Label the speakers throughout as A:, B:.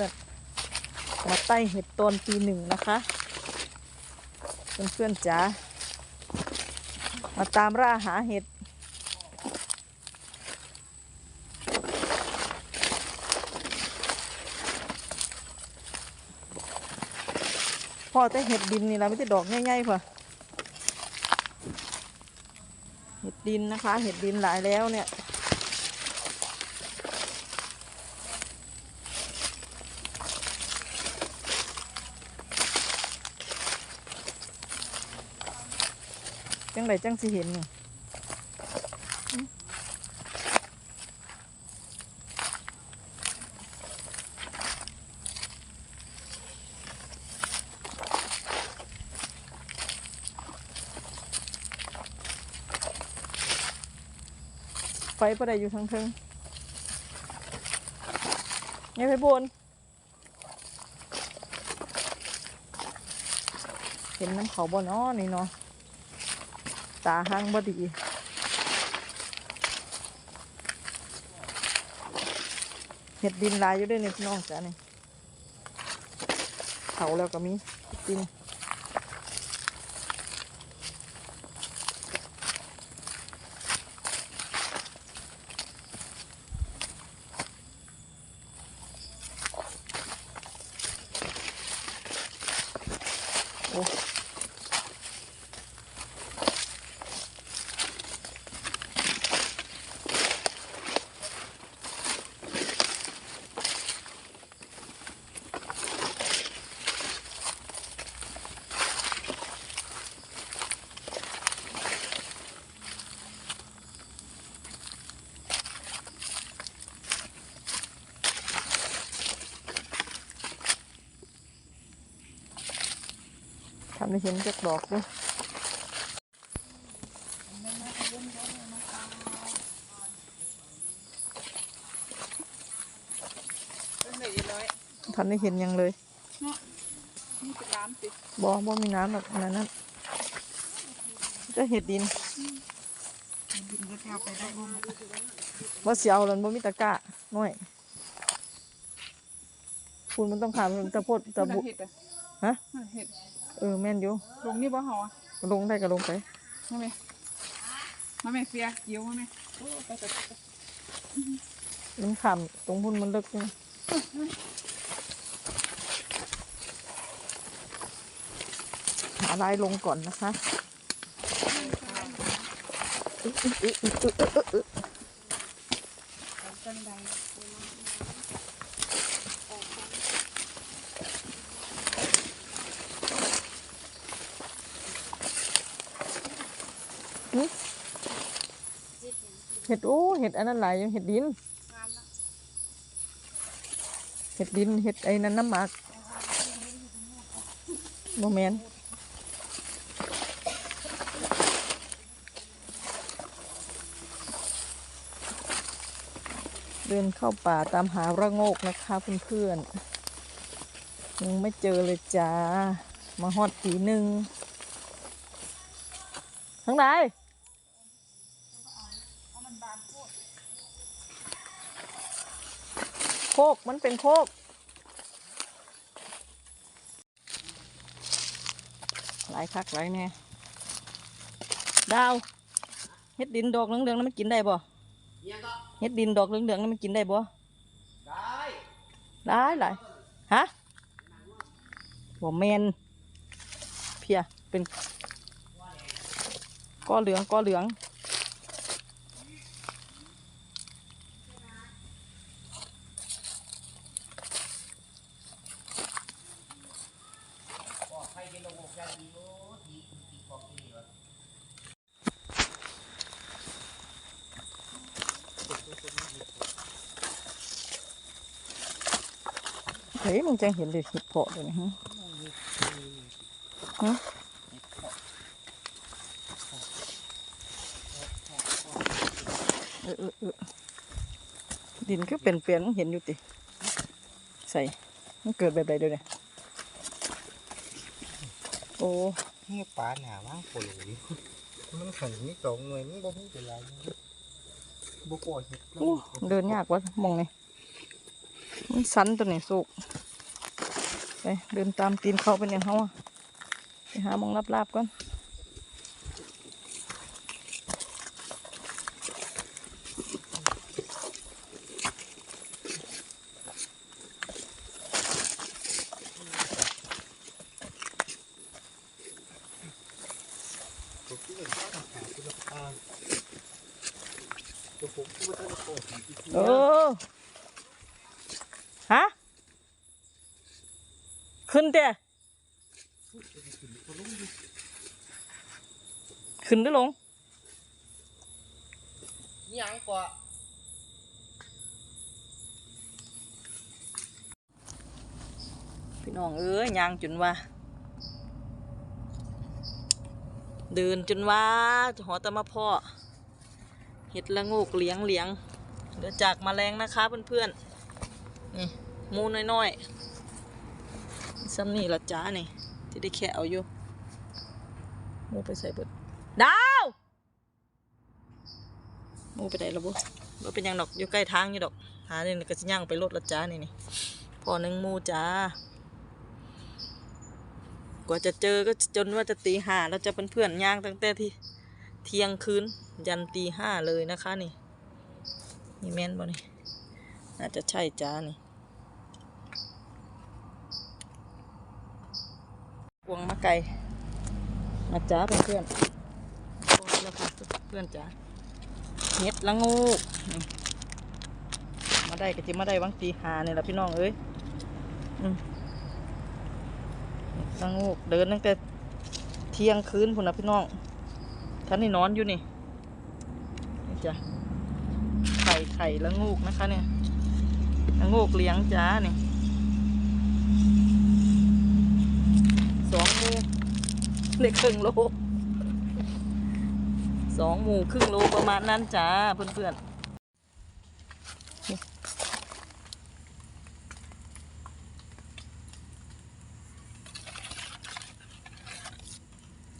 A: พื่อนๆมาไต่เห็ดตอนปีหนึ่งนะคะเพื่อนๆจ๋ามาตามร่าหาเห็ดพ่อแต่เห็ดดินนี่ละไม่ใช่ดอกง่ายๆพ่อเห็ดดินนะคะ เห็ดดินหลายแล้วเนี่ย จังไรจังสิเห็นนี่ไฟประดอยู่ทางเทิงเนี่ยไปบน เห็นน้ำเขาบ่เนาะนี่เนาะ ตาห้างบ่ดีเห็ดดินลายอยู่ด้วยนี่พี่น้องจ้ะนี่เขาแล้วก็มีดดินโอ้ ทำให้เห็นจักดอกด้วยทันได้เห็นยังเลย
B: นี่เป็นร้านสิ
A: บอบ่มีน้ำแบบนั้นนั่นก็เห็ดดิน
B: วไปได้บ้าง
A: บ่เสียวแล้วบ่มีตะกร้าน้อยคุณมันต้องขาดมันตะโพดตะบุฮะ
B: เห็ด
A: เออแม่นอยู่
B: ลงนี่บ่เหรอ
A: ลงได้ก็ลงไป
B: มาไหมมาไหมเฟียเกี่ยวมาไหม
A: มันขำตรงพุ่นมันเลิกนี่หาลายลงก่อนนะคะอึ๊ะอึ๊ะอึ๊ะอึ๊ะอึ๊ะอึ๊ะอึ๊ะ
B: กันได
A: เห็ดโอ้เห็ดอันนั้นหลายยู่เห็ดดินเห็ดดินเห็ดไอ้นั่นน้ำหมักโมเมนเดินเข้าป่าตามหาระโงกนะคะเพื่อนๆยังไม่เจอเลยจ้า มาฮอดตีหนึ่งข้างในโค กมันเป็นโคกหลายคักหลายแน่ดาวเฮ็ดดินดอกเหลืองๆนั้นมันกินได้บ่เฮ็ดดินดอกเหลืองๆนั้นมันกินได้บ่ได้ได้หลายฮะบ่แมนเพียเป็นก้อเหลืองก้อเหลือง ฮ้ยมึงจะเห็นเลยเห็ดเพาะเลยนะฮะฮะเออเออเออดินก็เป็นเปลี่ยนๆมึงเห็นอยู่ติ ใส่มันเกิดแบบใดเดี๋ยวนี้โอ้
C: นี่ปลาหนาว่างโผล่ดิมันหันนี่สองหน่วยมันบ่มีเป็นไรบ่ปล่อยเห็ด
A: โอ้เดินยากวะมองนี่ มันสันตัวนี้สุกไปเดินตามตีนเขาเป็นอย่างเขาอะไปหามองลาบๆก่อน
C: ตัวผมที่ว่าต้อ
A: ออฮะ ขึ้นเตะขึ้นหรือลง
C: ยังกว่า
A: พี่น้องเอ้ยยางจนว่า เดินจนว่าหอตะมาพ่อเห็ดละโงกเหลียงเหลียงเดี๋ยวจากมาแรงนะคะเพื่อนๆนี่หมูน้อยๆ ซ้ำนี่ละจ้านี่ ที่ได้แค่เอาอยู่หมูไปใส่เบิดดาวหมูไปไหนละบุว่าเป็นหยังดอกอยู่ใกล้ทางอยู่ดอก หาเนี่ยก็จะย่างไปรถละจ้านี่นี่พอหนึ่งหมูจ้ากว่าจะเจอก็จนว่าจะตีห้าแล้วจะเป็นเพื่อนย่างตั้งแต่ที่เที่ยงคืนยันตีห้าเลยนะคะนี่นี่แม่นบ่นี่น่าจะใช่จ้านี่ วงมาไก่มาจ้าเพื่อนๆพอแล้วค่ะเพื่อนจ้าเฮ็ดละงูมาได้ก็จิมาได้วังตีห้านี่แหละพี่น้องเอ้ยละงูกเดินตั้งแต่เที่ยงคืนพุ่นนะพี่น้องท่านนี่นอนอยู่นี่นี่จ้ะไข่ไข่ละงูกนะคะเนี่ยละงูกเลี้ยงจ้านี่ส เล็กครึ่งโลสองหมูครึ่งโลประมาณนั้นจ้าเพื่อนๆ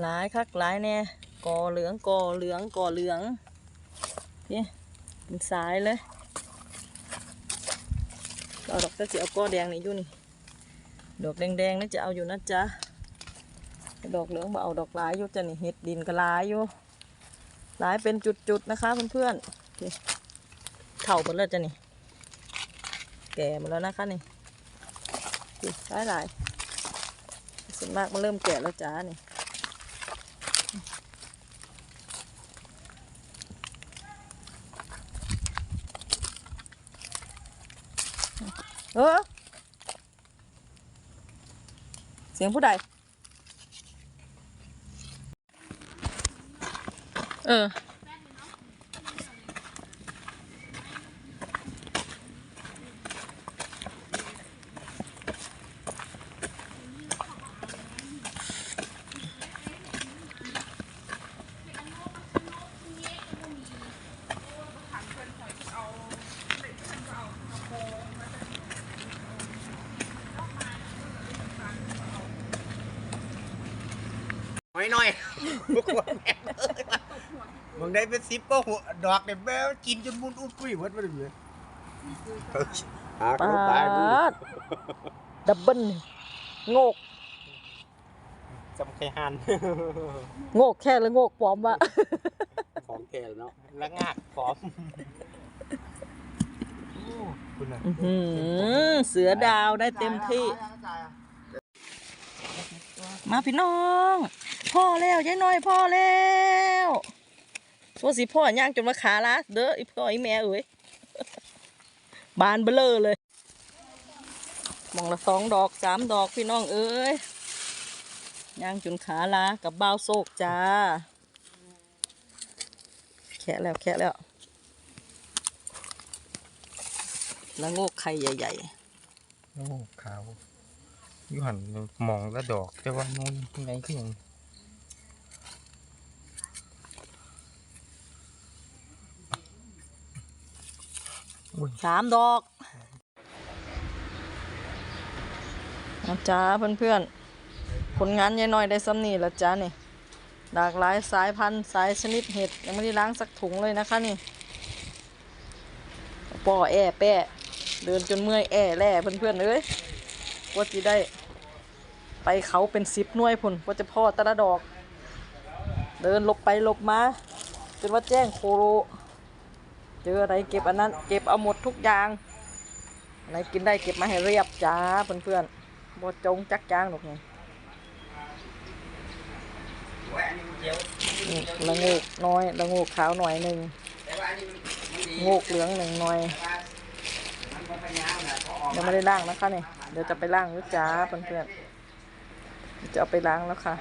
A: หลายคักหลายแน่กอเหลืองกอเหลืองกอเหลืองนี่เป็นสายเลยเอาดอกตะเสียเอากอแดงนี่อยู่นี่ดอกแดงๆนี่จะเอาอยู่นะจ๊ะ ดอกเหลืองเอาดอกหลายอยู่จะนี่เห็ดดินก็หลายอยู่หลายเป็นจุดๆนะคะเพื่อนๆนี่เข่าหมดแล้วจ้ะนี่แก่หมดแล้วนะคะนี่นี่หลายหลายๆส่วนมากมันเริ่มแก่แล้วจ้านี่เออเสียงผู้ใด เออ
C: น้อยหน่อยบุกวน แม่มึงได้เป็นซิปก็หัวดอกเนี่ยแม่กินจนมุนอุ้ยปุ้ยวัดมาเลยหา
A: ปา
C: เขาตายดู
A: ดดับเบิลโงก
C: จำแค่หัน
A: โงกแค่แล้วโงกปลอมวะ
C: ของแกเนาะละงากพร้อมคุณน่ะ
A: อื้อหือเสือดาวได้เต็มที่ มาพี่น้อง พ่อแล้วยายน้อยพ่อแล้ว สัวสิพ่อย่างจนมาขาลาเด้ออีพ่ออีแม่เอ้ยบานเบลอเลยมองละสองดอกสามดอกพี่น้องเอ้ยย่างจนขาลากับบ้าวโศกจ้า แคะแล้วแคะแล้ว แล้วโงกไข่ใหญ่ๆ
C: โอ้ขาวยู่หันมองล้วดอกแต่ว่านู่นไงคือหยัง
A: สามดอกนะจ้าเพื่อนๆ ผลงานยายน้อยได้ซ้ำนี่ละจ้านี่หลากหลายสายพันธุ์สายชนิดเห็ด ยังไม่ได้ล้างสักถุงเลยนะคะนี่ปอแอแปะเดินจนเมื่อยแอ่แล่เพื่อนๆเอ้ยว่าจะได้ ไปเขาเป็นสิบหน่วยพุ่นว่าจะพ่อตะละดอก เดินลบไปลบมาจนว่าแจ้งโคโร เจออะไรเก็บอันนั้น เก็บเอาหมดทุกอย่างอะไรกินได้เก็บมาให้เรียบจ้าเพื่อนๆบ่จงจักจ้างหรอกไง
C: โอ้ยอันนี้มันเจียว
A: นี่ละงูกน้อยละงูกขาวหน่อยหนึ่งงูกเหลืองหนึ่งหน่อย
C: ยั
A: งไม่ได้ล้างนะคะเนี่ยเดี๋ยวจะไปล้างด้วยจ้าเพื่อนๆจะเอาไปล้างแล้วค่ะ